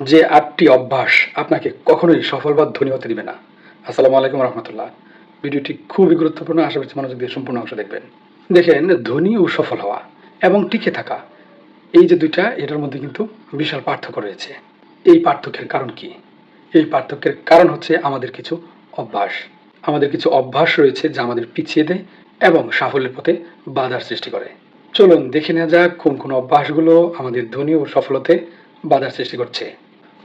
যে আটটি অভ্যাস আপনাকে কখনোই সফল বা ধনী হতে দিবে না। আসসালামু আলাইকুম রহমতুল্লাহ। ভিডিওটি খুবই গুরুত্বপূর্ণ। আশা করছি মনোযোগ দিয়ে সম্পূর্ণ অংশ দেখবেন। দেখেন, ধনী ও সফল হওয়া এবং টিকে থাকা, এই যে দুইটা, এটার মধ্যে কিন্তু বিশাল পার্থক্য রয়েছে। এই পার্থক্যের কারণ কি? এই পার্থক্যের কারণ হচ্ছে আমাদের কিছু অভ্যাস। আমাদের কিছু অভ্যাস রয়েছে যা আমাদের পিছিয়ে দেয় এবং সাফল্যের পথে বাধার সৃষ্টি করে। চলুন দেখে নেওয়া যাক কোন কোন অভ্যাসগুলো আমাদের ধনী ও সফলতে বাধার সৃষ্টি করছে।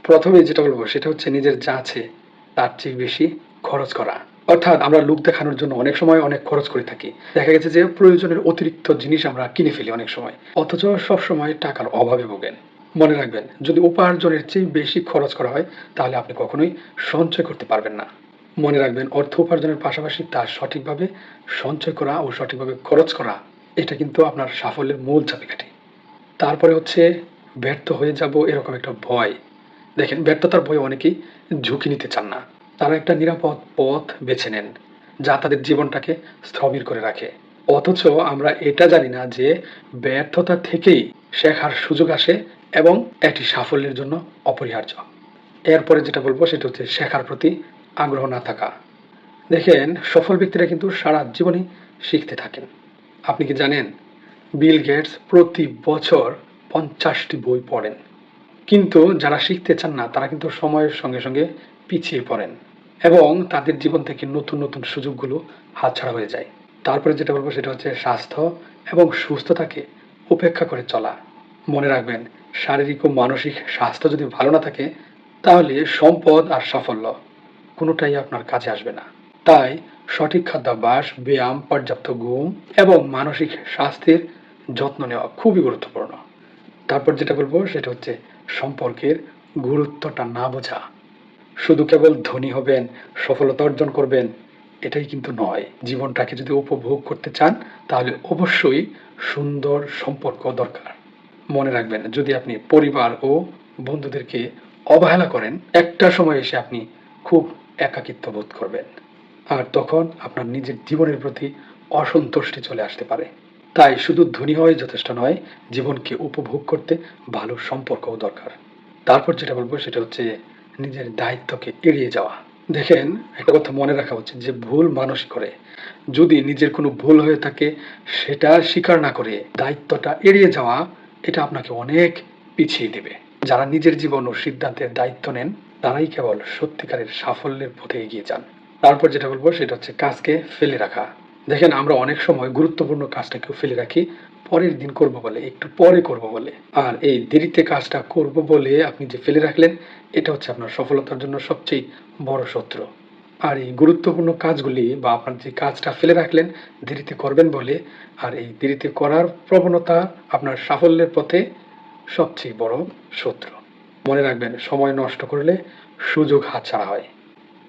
প্রথমে যেটা বলব, সেটা হচ্ছে নিজের যা আছে, তার চেয়ে বেশি খরচ করা। অর্থাৎ আমরা লোক দেখানোর জন্য অনেক সময় অনেক খরচ করে থাকি। দেখা গেছে যে প্রয়োজনের অতিরিক্ত জিনিস আমরা কিনে ফেলি অনেক সময়, অথচ সব সময় টাকার অভাবে ভোগেন। মনে রাখবেন, যদি উপার্জনের চেয়ে বেশি খরচ করা হয়, তাহলে আপনি কখনোই সঞ্চয় করতে পারবেন না। মনে রাখবেন, অর্থ উপার্জনের পাশাপাশি তার সঠিকভাবে সঞ্চয় করা ও সঠিকভাবে খরচ করা, এটা কিন্তু আপনার সাফল্যের মূল চাবিকাঠি। তারপরে হচ্ছে ব্যর্থ হয়ে যাব এরকম একটা ভয়। দেখেন, ব্যর্থতার ভয়ে অনেকেই ঝুঁকি নিতে চান না। তারা একটা নিরাপদ পথ বেছে নেন, যা তাদের জীবনটাকে স্থবির করে রাখে। অথচ আমরা এটা জানি না যে ব্যর্থতা থেকেই শেখার সুযোগ আসে এবং এটি সাফল্যের জন্য অপরিহার্য। এরপরে যেটা বলব সেটা হচ্ছে শেখার প্রতি আগ্রহ না থাকা। দেখেন, সফল ব্যক্তিরা কিন্তু সারা জীবনই শিখতে থাকেন। আপনি কি জানেন, বিল গেটস প্রতি বছর পঞ্চাশটি বই পড়েন। কিন্তু যারা শিখতে চান না, তারা কিন্তু সময়ের সঙ্গে সঙ্গে পিছিয়ে পড়েন এবং তাদের জীবন থেকে নতুন নতুন সুযোগগুলো হাতছাড়া হয়ে যায়। তারপরে যেটা বলব সেটা হচ্ছে স্বাস্থ্য এবং সুস্থতাকে উপেক্ষা করে চলা। মনে রাখবেন, শারীরিক ও মানসিক স্বাস্থ্য যদি ভালো না থাকে, তাহলে সম্পদ আর সাফল্য কোনোটাই আপনার কাজে আসবে না। তাই সঠিক খাদ্যাভ্যাস, ব্যায়াম, পর্যাপ্ত ঘুম এবং মানসিক স্বাস্থ্যের যত্ন নেওয়া খুবই গুরুত্বপূর্ণ। তারপর যেটা বলব সেটা হচ্ছে সম্পর্কের গুরুত্বটা না বোঝা। শুধু কেবল ধনী হবেন, সফলতা অর্জন করবেন, এটাই কিন্তু নয়। জীবনটাকে যদি উপভোগ করতে চান, তাহলে অবশ্যই সুন্দর সম্পর্ক দরকার। মনে রাখবেন, যদি আপনি পরিবার ও বন্ধুদেরকে অবহেলা করেন, একটা সময় এসে আপনি খুব একাকিত্ব বোধ করবেন। আর তখন আপনার নিজের জীবনের প্রতি অসন্তুষ্টি চলে আসতে পারে। তাই শুধু ধনী হওয়াই যথেষ্ট নয়, জীবনকে উপভোগ করতে ভালো সম্পর্কও দরকার। তারপর যেটা বলব সেটা হচ্ছে নিজের দায়িত্বকে এড়িয়ে যাওয়া। দেখেন, একটা কথা মনে রাখা উচিত যে ভুল মানুষ করে। যদি নিজের কোনো ভুল হয়ে থাকে, সেটা স্বীকার না করে দায়িত্বটা এড়িয়ে যাওয়া, এটা আপনাকে অনেক পিছিয়ে দেবে। যারা নিজের জীবন ও সিদ্ধান্তের দায়িত্ব নেন, তারাই কেবল সত্যিকারের সাফল্যের পথে এগিয়ে যান। তারপর যেটা বলব, সেটা হচ্ছে কাজকে ফেলে রাখা। দেখেন, আমরা অনেক সময় গুরুত্বপূর্ণ কাজটাকেও ফেলে রাখি, পরের দিন করব বলে, একটু পরে করব বলে। আর এই দেরিতে কাজটা করব বলে আপনি যে ফেলে রাখলেন, এটা হচ্ছে আপনার সফলতার জন্য সবচেয়ে বড় শত্রু। আর এই গুরুত্বপূর্ণ কাজগুলি বা আপনার যে কাজটা ফেলে রাখলেন, দেরিতে করবেন বলে, আর এই দেরিতে করার প্রবণতা আপনার সাফল্যের পথে সবচেয়ে বড় শত্রু। মনে রাখবেন, সময় নষ্ট করলে সুযোগ হাতছাড়া হয়।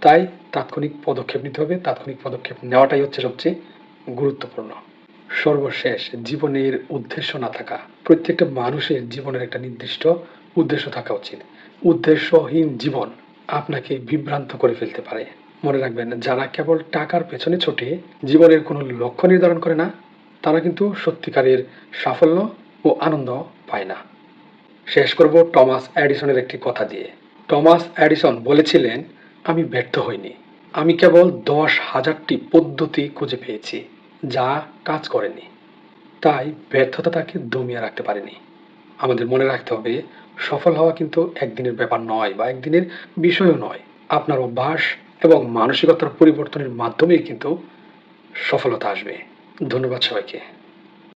তাই তাৎক্ষণিক পদক্ষেপ নিতে হবে। তাৎক্ষণিক পদক্ষেপ নেওয়াটাই হচ্ছে সবচেয়ে গুরুত্বপূর্ণ। সর্বশেষ, জীবনের উদ্দেশ্য না থাকা। প্রত্যেকটা মানুষের জীবনের একটা নির্দিষ্ট উদ্দেশ্য থাকা উচিত। উদ্দেশ্যহীন জীবন আপনাকে বিভ্রান্ত করে ফেলতে পারে। মনে রাখবেন, যারা কেবল টাকার পেছনে ছোটে, জীবনের কোনো লক্ষ্য নির্ধারণ করে না, তারা কিন্তু সত্যিকারের সাফল্য ও আনন্দ পায় না। শেষ করব টমাস অ্যাডিসনের একটি কথা দিয়ে। টমাস অ্যাডিসন বলেছিলেন আমি ব্যর্থ হইনি। আমি কেবল দশ হাজারটি পদ্ধতি খুঁজে পেয়েছি, যা কাজ করেনি। তাই ব্যর্থতা তাকে দমিয়ে রাখতে পারেনি। আমাদের মনে রাখতে হবে, সফল হওয়া কিন্তু একদিনের ব্যাপার নয় বা একদিনের বিষয়ও নয়। আপনার অভ্যাস এবং মানসিকতার পরিবর্তনের মাধ্যমেই কিন্তু সফলতা আসবে। ধন্যবাদ সবাইকে।